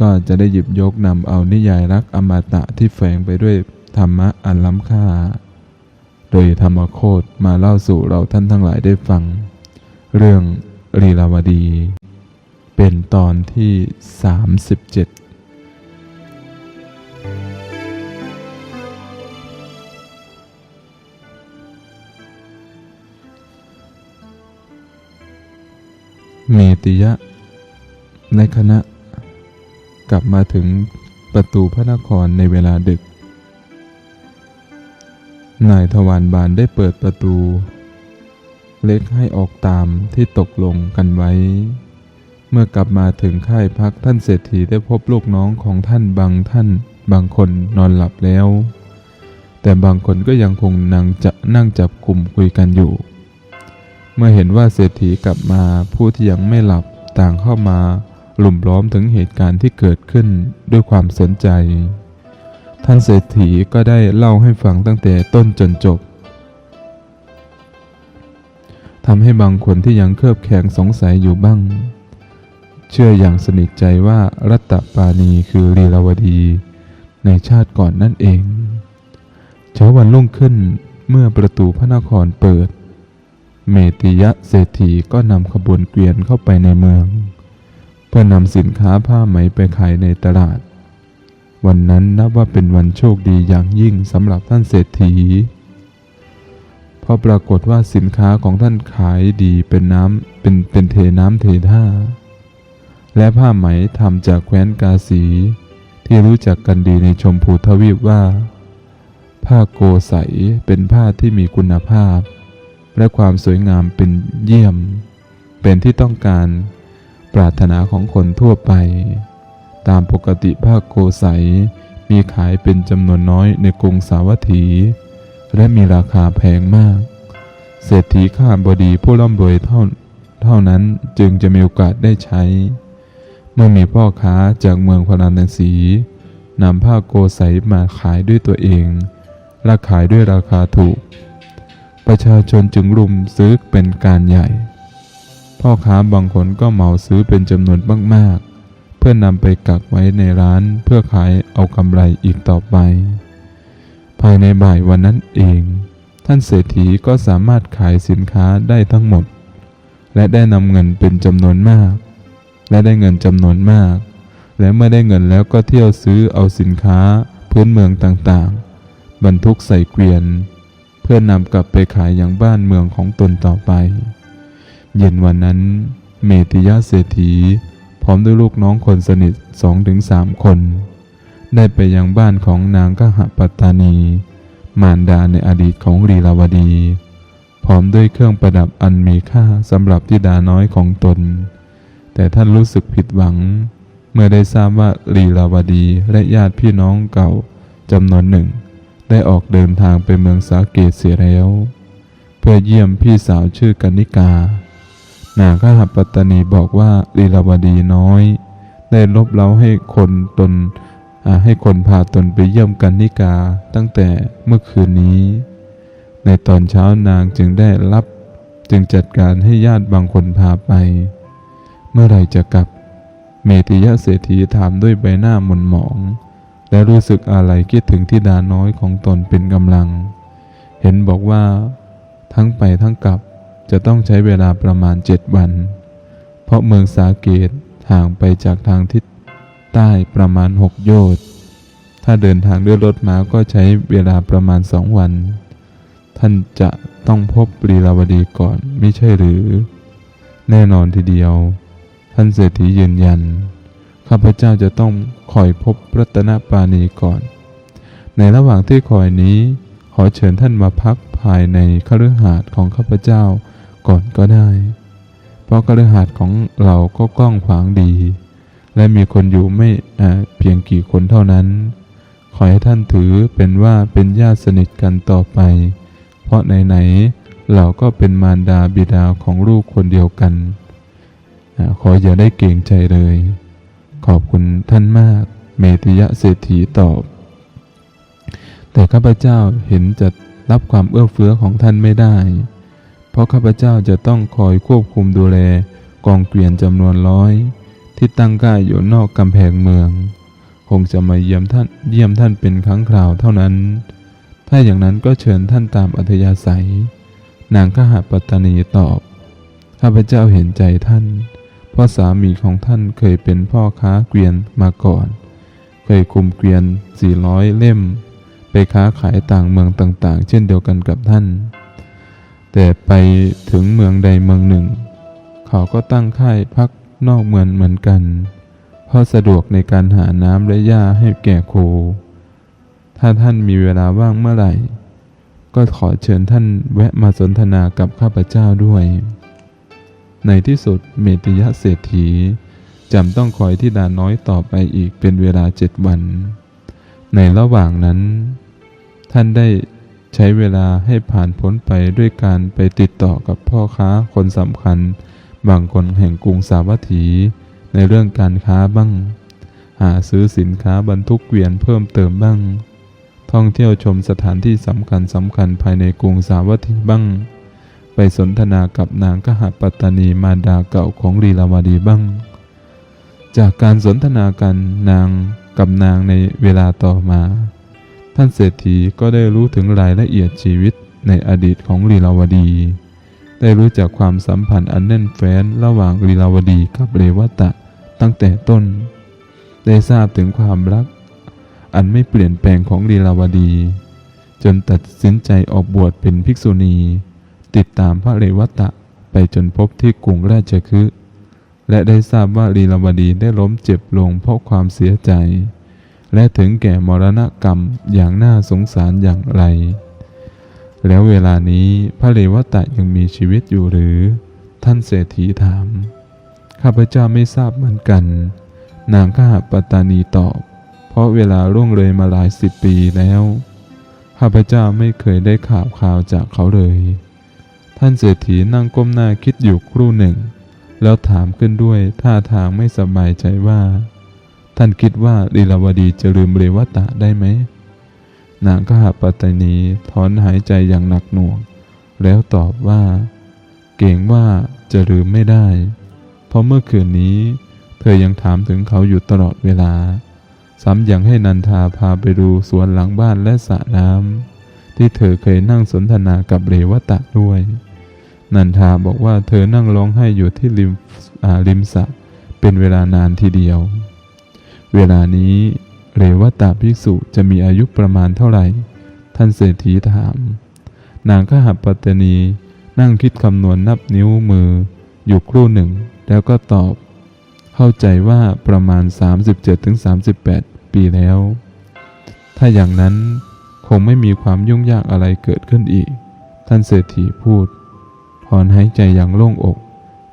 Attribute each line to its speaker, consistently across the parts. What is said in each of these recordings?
Speaker 1: ก็จะได้หยิบยกนำเอานิยายรักอมตะที่แฝงไปด้วยธรรมะอันล้ำค่า โดยธรรมโคตมาเล่าสู่เราท่านทั้งหลายได้ฟัง เรื่องลีลาวดี เป็นตอนที่ 37เมติยะ ในคณะ กลับมาถึงประตูพระนครในเวลาดึก นายทวารบานได้เปิดประตู เล็กให้ออกตามที่ตกลงกันไว้ เมื่อกลับมาถึงค่ายพักท่านเศรษฐีได้พบลูกน้องของท่านบางท่าน บางคนนอนหลับแล้ว แต่บางคนก็ยังคงนั่งจะนั่งจับกลุ่มคุยกันอยู่ เมื่อเห็นว่าเศรษฐีกลับมาผู้ที่ยังไม่หลับต่างเข้ามา ลุ่มล้อมถึงเหตุการณ์ที่เกิดขึ้นด้วยความสนใจ ท่านเศรษฐีก็ได้เล่าให้ฟังตั้งแต่ต้นจนจบทำให้บางคนที่ยังเคลือบแคลงสงสัยอยู่บ้าง เชื่ออย่างสนิทใจว่ารัตตปาณีคือลีลาวดีในชาติก่อนนั่นเอง เช้าวันรุ่งขึ้นเมื่อประตูพระนครเปิด เมติยะเศรษฐีก็นำขบวนเกวียนเข้าไปในเมือง เพื่อนำสินค้าผ้าไหมไปขายในตลาด วันนั้นนับว่าเป็นวันโชคดีอย่างยิ่งสำหรับท่านเศรษฐีเพราะปรากฏว่าสินค้าของท่านขายดีเป็นน้ำเป็นเป็นเทน้ำเทท่า และผ้าไหมทำจากแคว้นกาสี ที่รู้จักกันดีในชมพูทวีปว่า ผ้าโกใสเป็นผ้าที่มีคุณภาพ และความสวยงามเป็นเยี่ยม เป็นที่ต้องการ ปรารถนาของคนทั่วไป ตามปกติผ้าโกใสมีขายเป็นจำนวนน้อยในกรุงสาวัตถี และมีราคาแพงมาก เศรษฐีข้าบดีผู้ร่ำรวยเท่าเท่านั้นจึงจะมีโอกาสได้ใช้ เมื่อมีพ่อค้าจากเมืองพาราณสีนำผ้าโกใสมาขายด้วยตัวเองและขายด้วยราคาถูก ประชาชนจึงรุมซื้อเป็นการใหญ่ พ่อค้าบางคนก็เหมาซื้อเป็นจำนวนมากๆ เพื่อนำไปกักไว้ในร้านเพื่อขายเอากำไรอีกต่อไป ภายในบ่ายวันนั้นเอง ท่านเศรษฐีก็สามารถขายสินค้าได้ทั้งหมด และได้นำเงินเป็นจำนวนมาก และได้เงินจำนวนมาก และเมื่อได้เงินแล้วก็เที่ยวซื้อเอาสินค้าพื้นเมืองต่างๆ บรรทุกใส่เกวียน เพื่อนำกลับไปขายอย่างบ้านเมืองของตนต่อไป เย็นวันนั้น เมติยะเศรษฐี พร้อมด้วยลูกน้องคนสนิทสองถึงสามคน ได้ไปยังบ้านของนางกหปัตตานี มารดาในอดีตของรีลาวดี พร้อมด้วยเครื่องประดับอันมีค่าสำหรับธิดาน้อยของตน แต่ท่านรู้สึกผิดหวัง เมื่อได้ทราบว่าลีลาวดีและญาติพี่น้องเก่าจำนวนหนึ่ง ได้ออกเดินทางไปเมืองสาเกตเสียแล้ว เพื่อเยี่ยมพี่สาวชื่อกนิกา นางข้าหปัตตานีบอกว่าลีลาวดีน้อย ได้ลบเล้าให้คนตนให้คนพาตนไปเยี่ยมกันนิกาตั้งแต่เมื่อคืนนี้ ในตอนเช้านางจึงได้รับจึงจัดการให้ญาติบางคนพาไป เมื่อไรจะกลับ เมติยะเศรษฐีถามด้วยใบหน้าหม่นหมอง และรู้สึกอะไรคิดถึงทิดาน้อยของตนเป็นกำลัง เห็นบอกว่า ทั้งไปทั้งกลับ จะต้องใช้เวลาประมาณเจ็ดวัน เพราะเมืองสาเกตห่างไปจากทางทิศใต้ประมาณหกโยชน์ถ้าเดินทางด้วยรถม้าก็ใช้เวลาประมาณสองวัน ท่านจะต้องพบปรีลาวดีก่อนไม่ใช่หรือ แน่นอนทีเดียว ท่านเศรษฐียืนยัน ข้าพเจ้าจะต้องคอยพบรัตนปาณีก่อน ในระหว่างที่คอยนี้ ขอเชิญท่านมาพักภายในคฤหาสน์ของข้าพเจ้า ก่อนก็ได้ เพราะคฤหาสของเราก็กว้างขวางดี และมีคนอยู่ไม่เพียงกี่คนเท่านั้น ขอให้ท่านถือเป็นว่าเป็นญาติสนิทกันต่อไป เพราะไหนๆเราก็เป็นมารดาบิดาของลูกคนเดียวกันอขออย่าได้เกรงใจเลย ขอบคุณท่านมาก เมติยะเศรษฐีตอบ แต่ข้าพเจ้าเห็นจะรับความเอื้อเฟื้อของท่านไม่ได้ เพราะข้าพเจ้าจะต้องคอยควบคุมดูแลกองเกวียนจำนวนร้อย ที่ตั้งก่ายอยู่นอกกำแพงเมือง คงจะมาเยี่ยมท่านเยี่ยมท่านเป็นครั้งคราวเท่านั้น ถ้าอย่างนั้นก็เชิญท่านตามอัธยาศัย นางขหปัตตานีตอบ ข้าพเจ้าเห็นใจท่าน เพราะสามีของท่านเคยเป็นพ่อค้าเกวียนมาก่อน เคยคุมเกวียน 400 เล่ม ไปค้าขายต่างเมืองต่างๆ เช่นเดียวกันกับท่าน แต่ไปถึงเมืองใดเมืองหนึ่ง เขาก็ตั้งค่ายพักนอกเมืองเหมือนกัน เพราะสะดวกในการหาน้ำและหญ้าให้แก่โค ถ้าท่านมีเวลาว่างเมื่อไหร่ ก็ขอเชิญท่านแวะมาสนทนากับข้าพเจ้าด้วย ในที่สุดเมติยะเศรษฐีจำต้องคอยที่ดาน้อยต่อไปอีกเป็นเวลาเจ็ดวัน ในระหว่างนั้น ท่านได้ ใช้เวลาให้ผ่านพ้นไปด้วยการไปติดต่อกับพ่อค้าคนสำคัญ บางคนแห่งกรุงสาวัตถี ในเรื่องการค้าบ้าง หาซื้อสินค้าบรรทุกเกวียนเพิ่มเติมบ้าง ท่องเที่ยวชมสถานที่สำคัญสำคัญภายในกรุงสาวัตถีบ้าง ไปสนทนากับนางกหปัตตานีมาดาเก่าของลีลาวดีบ้าง จากการสนทนากันนางกับนางในเวลาต่อมา ท่านเศรษฐีก็ได้รู้ถึงรายละเอียดชีวิตในอดีตของลีลาวดี ได้รู้จักความสัมพันธ์อันแน่นแฟ้นระหว่างลีลาวดีกับเรวตะตั้งแต่ต้น ได้ทราบถึงความรัก อันไม่เปลี่ยนแปลงของลีลาวดี จนตัดสินใจออกบวชเป็นภิกษุณี ติดตามพระเรวตะไปจนพบที่กรุงราชคฤห์และได้ทราบว่าลีลาวดีได้ล้มเจ็บลงเพราะความเสียใจ และถึงแก่มรณกรรมอย่างน่าสงสารอย่างไร แล้วเวลานี้พระเรวตะยังมีชีวิตอยู่หรือ ท่านเศรษฐีถาม ข้าพเจ้าไม่ทราบเหมือนกัน นางข้าปตตานีตอบ เพราะเวลาล่วงเลยมาหลายสิบปีแล้ว ข้าพเจ้าไม่เคยได้ข่าวข่าวจากเขาเลย ท่านเศรษฐีนั่งก้มหน้าคิดอยู่ครู่หนึ่ง แล้วถามขึ้นด้วยท่าทางไม่สบายใจว่า ท่านคิดว่าลีลาวดีจะลืมเรวตะได้ไหม นางขหปัตตนีถอนหายใจอย่างหนักหน่วง แล้วตอบว่า เก่งว่าจะลืมไม่ได้ เพราะเมื่อคืนนี้ เธอยังถามถึงเขาอยู่ตลอดเวลา ซ้ำยังให้นันทาพาไปดูสวนหลังบ้านและสระน้ำที่เธอเคยนั่งสนทนากับเรวตะด้วย นันทาบอกว่าเธอนั่งร้องไห้อยู่ที่ริมริมสระเป็นเวลานานทีเดียว เวลานี้เรวตาภิกษุจะมีอายุประมาณเท่าไหร่ ท่านเศรษฐีถาม นางขหปัตตนีนั่งคิดคำนวณนับนิ้วมือ อยู่ครู่หนึ่ง แล้วก็ตอบ เข้าใจว่าประมาณ 37-38 ปีแล้ว ถ้าอย่างนั้นคงไม่มีความยุ่งยากอะไรเกิดขึ้นอีก ท่านเศรษฐีพูดพรหายใจอย่างโล่งอก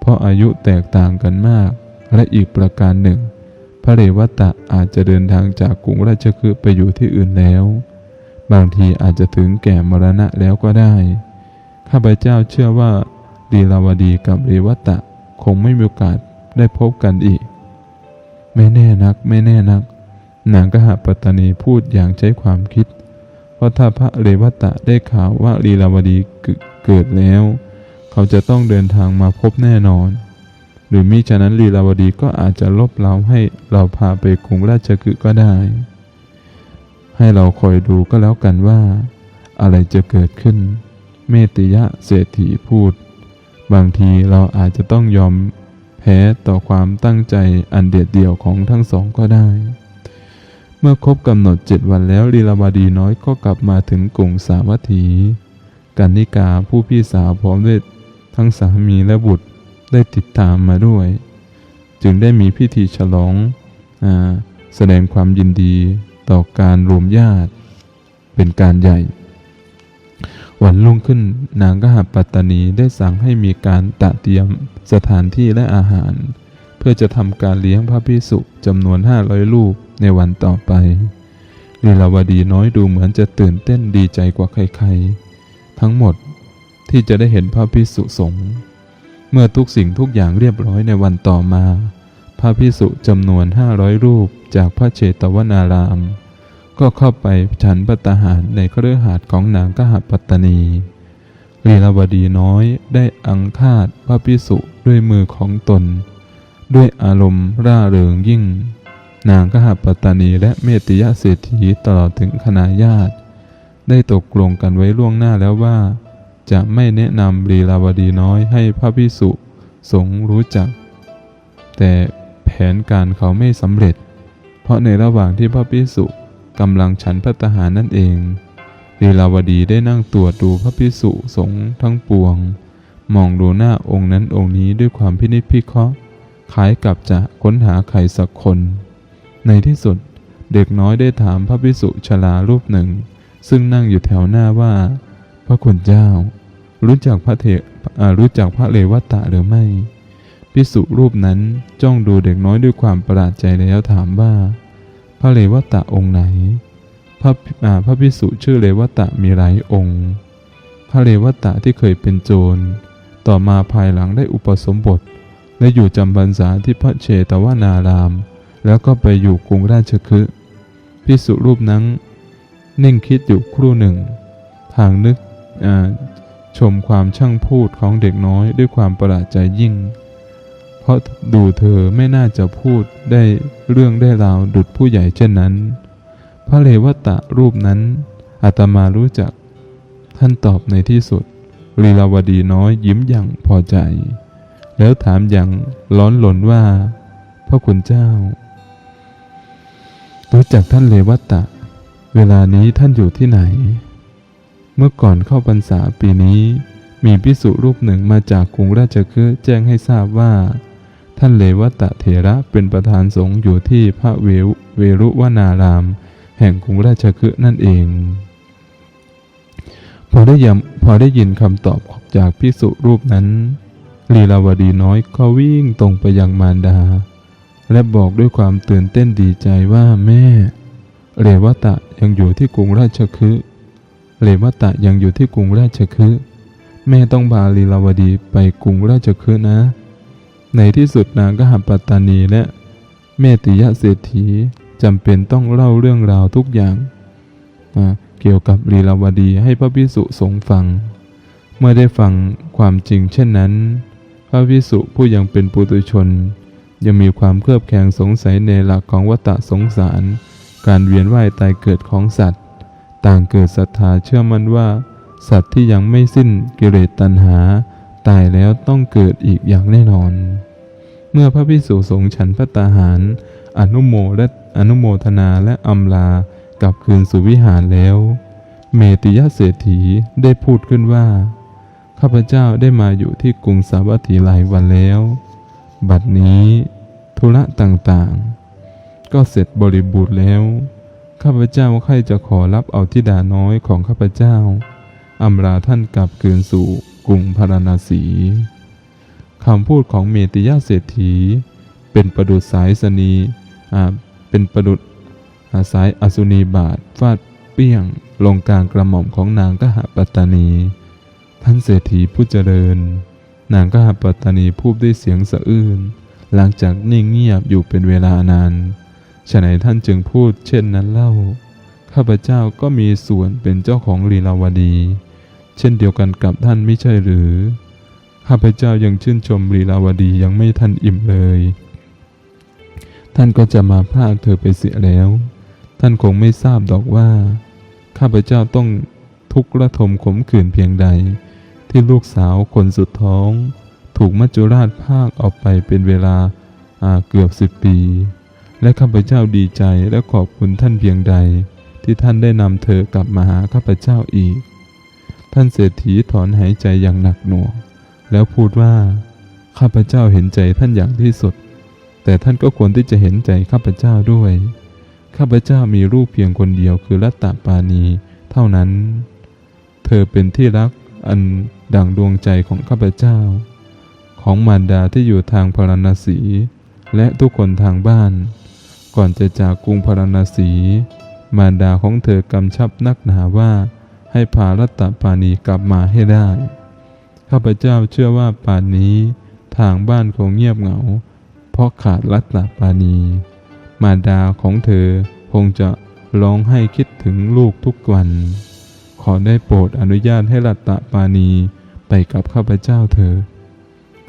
Speaker 1: เพราะอายุแตกต่างกันมาก และอีกประการหนึ่ง พระเรวตะอาจจะเดินทางจากกรุงราชคฤห์ไปอยู่ที่อื่นแล้ว บางทีอาจจะถึงแก่มรณะแล้วก็ได้ ข้าพเจ้าเชื่อว่าดีลาวดีกับเรวตะคงไม่มีโอกาสได้พบกันอีก ไม่แน่นักไม่แน่นัก นางกหปัตตนีพูดอย่างใช้ความคิด เพราะถ้าพระเรวตะได้ข่าวว่าลีลาวดีเกิดแล้ว เขาจะต้องเดินทางมาพบแน่นอน หรือมิฉะนั้นลีลาวดีก็อาจจะลบเราให้เราพาไปกรุงราชคฤห์ก็ได้ ให้เราคอยดูก็แล้วกันว่า อะไรจะเกิดขึ้น เมติยะเศรษฐีพูด บางทีเราอาจจะต้องยอมแพ้ต่อความตั้งใจอันเด็ดเดี่ยวของทั้งสองก็ได้ เมื่อครบกำหนดเจ็ดวันแล้วลีลาวดีน้อยก็กลับมาถึงกรุงสาวัตถีกันนิกาผู้พี่สาวพร้อมด้วยทั้งสามีและบุตร ได้ติดตามมาด้วย จึงได้มีพิธีฉลองอแสดงความยินดีต่อการรวมญาติเป็นการใหญ่ วันรุ่งขึ้นนางกหปัตตานีได้สั่งให้มีการตะเตรียมสถานที่และอาหาร เพื่อจะทำการเลี้ยงพระพิสุจำนวนห้าร้อยลูกในวันต่อไปลีลาวดีน้อยดูเหมือนจะตื่นเต้นดีใจกว่าใครๆ ทั้งหมดที่จะได้เห็นพระพิสุสงฆ์ เมื่อทุกสิ่งทุกอย่างเรียบร้อยในวันต่อมา พระพิสุจำนวนห้าร้อยรูปจากพระเชตวนาราม ก็เข้าไปฉันปัตหารในเครือหาดของนางกหปัตตนีลีลาวดีน้อยได้อังคาดพระพิสุด้วยมือของตน ด้วยอารมณ์ร่าเริงยิ่ง นางกหปตตนีและเมติยะเศรษฐีตลอดถึงคณาญาติ ได้ตกลงกันไว้ล่วงหน้าแล้วว่า จะไม่แนะนำลีลาวดีน้อยให้พระพิสุสงรู้จัก แต่แผนการเขาไม่สำเร็จ เพราะในระหว่างที่พระพิสุกำลังฉันพระทหารนั่นเองลีลาวดีได้นั่งตรวจดูพระพิสุสงทั้งปวง มองดูหน้าองค์นั้นองค์นี้ด้วยความพินิจพิเคราะห์คล้ายกับจะค้นหาใครสักคน ในที่สุดเด็กน้อยได้ถามพระพิสุชลารูปหนึ่ง ซึ่งนั่งอยู่แถวหน้าว่า พระคุณเจ้า รู้จักพระเถอ่ารู้จักพระเลวตะหรือไม่ พิสุรูปนั้นจ้องดูเด็กน้อยด้วยความประหลาดใจแล้วถามว่า พระเลวตะองค์ไหน พระอ่าพระพิสุชื่อเลวตะมีหลายองค์ พระเลวตะที่เคยเป็นโจร ต่อมาภายหลังได้อุปสมบท และอยู่จำพรรษาที่พระเชตวนาราม แล้วก็ไปอยู่กรุงราชคฤห์พิสุรูปนั้นนิ่งคิดอยู่ครู่หนึ่ง ทางนึก ชมความช่างพูดของเด็กน้อยด้วยความประหลาดใจยิ่ง เพราะดูเธอไม่น่าจะพูดได้เรื่องได้ราวดุดผู้ใหญ่เช่นนั้น พระเลวตะรูปนั้นอาตมารู้จัก ท่านตอบในที่สุดลีลาวดีน้อยยิ้มอย่างพอใจ แล้วถามอย่างร้อนหลนว่า พระคุณเจ้า รู้จักท่านเลวัตตะ เวลานี้ท่านอยู่ที่ไหน เมื่อก่อนเข้าพรรษาปีนี้ มีพิสุรูปหนึ่งมาจากกรุงราชคฤห์แจ้งให้ทราบว่า ท่านเลวัตะเถระเป็นประธานสงฆ์อยู่ที่พระเวเวรุวนาราม แห่งกรุงราชคฤห์นั่นเอง พอได้ยินพอได้ยินคำตอบจากพิสุรูปนั้นลีลาวดีน้อยก็วิ่งตรงไปยังมารดา และบอกด้วยความตื่นเต้นดีใจว่าแม่ เรวตะยังอยู่ที่กรุงราชคฤห์ เรวตะยังอยู่ที่กรุงราชคฤห์แม่ต้องพาลีลาวดีไปกรุงราชคฤห์นะ ในที่สุดนางก็หัปัตตานีและเมติยะเศรษฐีจำเป็นต้องเล่าเรื่องราวทุกอย่างเกี่ยวกับลีลาวดีให้พระพิสุสงฟัง เมื่อได้ฟังความจริงเช่นนั้น พระพิสุผู้ยังเป็นปุถุชน ยังมีความเครือบแคลงสงสัยในหลักของวัฏสงสาร การเวียนว่ายตายเกิดของสัตว์ ต่างเกิดศรัทธาเชื่อมั่นว่า สัตว์ที่ยังไม่สิ้นกิเลสตัณหา ตายแล้วต้องเกิดอีกอย่างแน่นอน เมื่อพระพิสุสงฆ์ฉันพระตาหาร อนุโมและอนุโมทนาและอำลากลับคืนสู่วิหารแล้ว เมติยะเศรษฐีได้พูดขึ้นว่า ข้าพเจ้าได้มาอยู่ที่กรุงสาวัตถีหลายวันแล้ว บัดนี้ ธุระต่างๆ ก็เสร็จบริบูรณ์แล้ว ข้าพเจ้าใครจะขอรับเอาทิดาน้อยของข้าพเจ้าอำลาท่านกลับคืนสู่กรุงพาราณสีคำพูดของเมติยาเศรษฐี เป็นประดุษสายสนีเป็นประดุษสายอสุนีบาทฟาดเปี้ยงลงกลางกระหม่อมของนางกหปัตตานี ท่านเศรษฐีผู้เจริญ นางกหปัตตานีพูดด้วยเสียงสะอื้นหลังจากนิ่งเงียบอยู่เป็นเวลานาน ฉะไหนท่านจึงพูดเช่นนั้นเล่า ข้าพเจ้าก็มีส่วนเป็นเจ้าของลีลาวดี เช่นเดียวกันกับท่านไม่ใช่หรือ ข้าพเจ้ายังชื่นชมลีลาวดียังไม่ทันอิ่มเลย ท่านก็จะมาพรากเธอไปเสียแล้ว ท่านคงไม่ทราบดอกว่า ข้าพเจ้าต้องทุกข์ระทมขมขื่นเพียงใด ที่ลูกสาวคนสุดท้อง ถูกมัจจุราชภาคออกไปเป็นเวลาเกือบสิบปี และข้าพเจ้าดีใจและขอบคุณท่านเพียงใด ที่ท่านได้นำเธอกลับมาหาข้าพเจ้าอีก ท่านเศรษฐีถอนหายใจอย่างหนักหน่วง แล้วพูดว่าข้าพเจ้าเห็นใจท่านอย่างที่สุด แต่ท่านก็ควรที่จะเห็นใจข้าพเจ้าด้วย ข้าพเจ้ามีลูกเพียงคนเดียวคือรัตตปานี เท่านั้น เธอเป็นที่รักอันดังดวงใจของข้าพเจ้า ของมารดาที่อยู่ทางพาราณสี และทุกคนทางบ้าน ก่อนจะจากกรุงพาราณสี มารดาของเธอกำชับนักหนาว่า ให้พารัตตปานีกลับมาให้ได้ ข้าพเจ้าเชื่อว่าป่านนี้ ทางบ้านคงเงียบเหงา เพราะขาดรัตตปานี มารดาของเธอคงจะร้องให้คิดถึงลูกทุกวัน ขอได้โปรดอนุญาตให้รัตตปานีไปกับข้าพเจ้าเธอ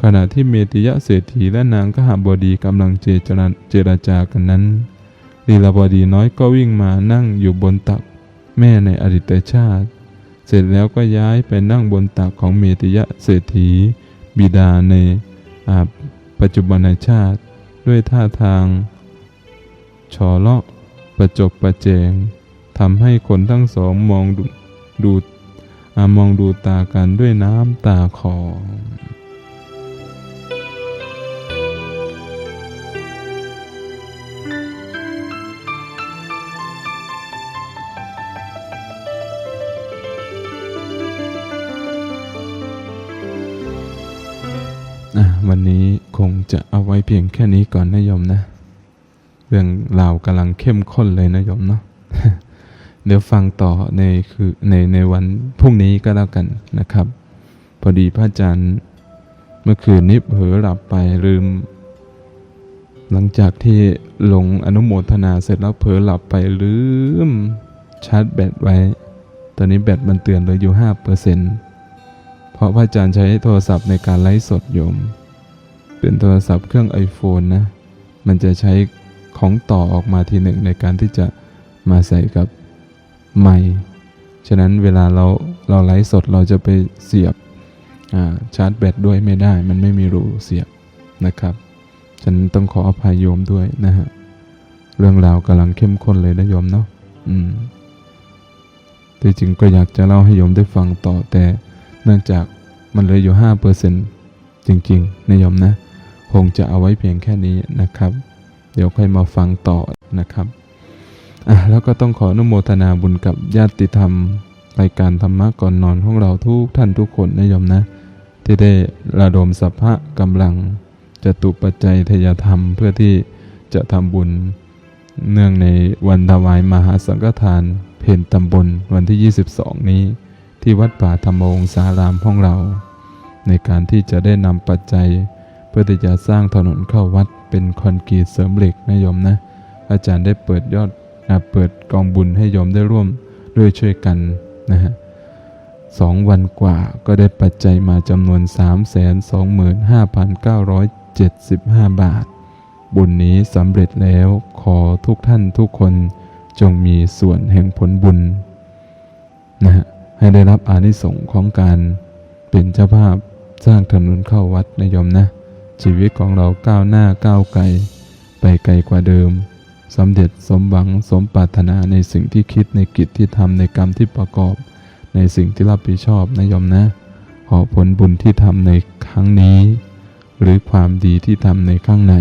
Speaker 1: ขณะที่เมติยะเศรษฐีและนางกหบดีกำลังเจรจาเจรจากันนั้นลีลาวดีน้อยก็วิ่งมานั่งอยู่บนตัก แม่ในอดีตชาติ เสร็จแล้วก็ย้ายไปนั่งบนตักของเมติยะเศรษฐี บิดาในอาปัจจุบันชาติ ด้วยท่าทางฉอเลาะประจบประแจงทำให้คนทั้งสองมองดูดูมองดูตากันด้วยน้ำตาคลอ วันนี้คงจะเอาไว้เพียงแค่นี้ก่อนนะโยมนะ เรื่องราวกำลังเข้มข้นเลยนะโยมเนาะเดี๋ยวฟังต่อในคือในในวันพรุ่งนี้ก็แล้วกันนะครับ พอดีพระอาจารย์เมื่อคืนนี้เผลอหลับไปลืม หลังจากที่ลงอนุโมทนาเสร็จแล้วเผลอหลับไปลืมชาร์จแบตไว้ ตอนนี้แบตมันเตือนเหลยอยู่ห้าเปอร์เซ็นต์เพราะพระอาจารย์ใช้โทรศัพท์ในการไลฟ์สดโยม เป็นโทรศัพท์เครื่อง iPhone นะ มันจะใช้ของต่อออกมาทีหนึ่งในการที่จะมาใส่กับไมค์ฉะนั้นเวลาเราเราไลฟ์สดเราจะไปเสียบชาร์จแบตด้วยไม่ได้ มันไม่มีรูเสียบนะครับ ฉันต้องขออภัยโยมด้วยนะฮะ เรื่องราวกำลังเข้มข้นเลยนะโยมเนาะอืมแต่จริงก็อยากจะเล่าให้โยมได้ฟังต่อแต่ เนื่องจากมันเลือยู่ห้าเปอร์เซ็นจริงๆนะโยมนะ งจะเอาไว้เพียงแค่นี้นะครับ เดี๋ยวค่อยมาฟังต่อนะครับอะแล้วก็ต้องขออนุโมทนาบุญกับญาติธรรม รายการธรรมะก่อนนอนของเราทุกท่านทุกคนนะโยมนะ ที่ได้ระดมสัพพะกำลังจตุปัจจัยทยธรรมเพื่อที่จะทำบุญเนื่องในวันถวายมหาสังฆทาน เพนตำบลวันที่ 22 นี้ ที่วัดป่าธรรมวงศารามของเรา ในการที่จะได้นำปัจจัย พื่อที่จะสร้างถนนเข้าวัดเป็นคอนกรีตเสริมเหล็กนะโยมนะ อาจารย์ได้เปิดยอดเปิดกองบุญให้โยมได้ร่วมด้วยช่วยกันนะฮะสองวันกว่าก็ได้ปัจจัยมาจำนวน 325,975 บาท บุญนี้สำเร็จแล้วขอทุกท่านทุกคนจงมีส่วนแห่งผลบุญนะฮะให้ได้รับอานิสงส์ของการเป็นเจ้าภาพสร้างถนนเข้าวัดนะโยมนะ ชีวิตของเราก้าวหน้าก้าวไกล ไปไกลกว่าเดิมสำเร็จสมหวังสมปรารถนาในสิ่งที่คิดในกิจที่ทำในกรรมที่ประกอบ ในสิ่งที่รับผิดชอบนะโยมนะ ขอผลบุญที่ทำในครั้งนี้ หรือความดีที่ทำในข้างไหน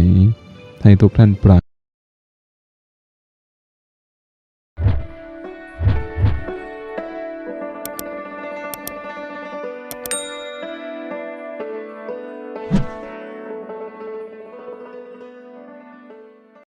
Speaker 1: ให้ทุกท่านปราร